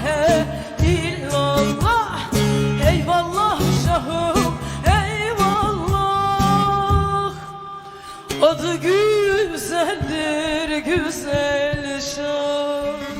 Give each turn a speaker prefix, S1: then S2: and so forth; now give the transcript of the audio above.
S1: ilahe illallah. Eyvallah şahım eyvallah. Adı güzeldir güzel şah.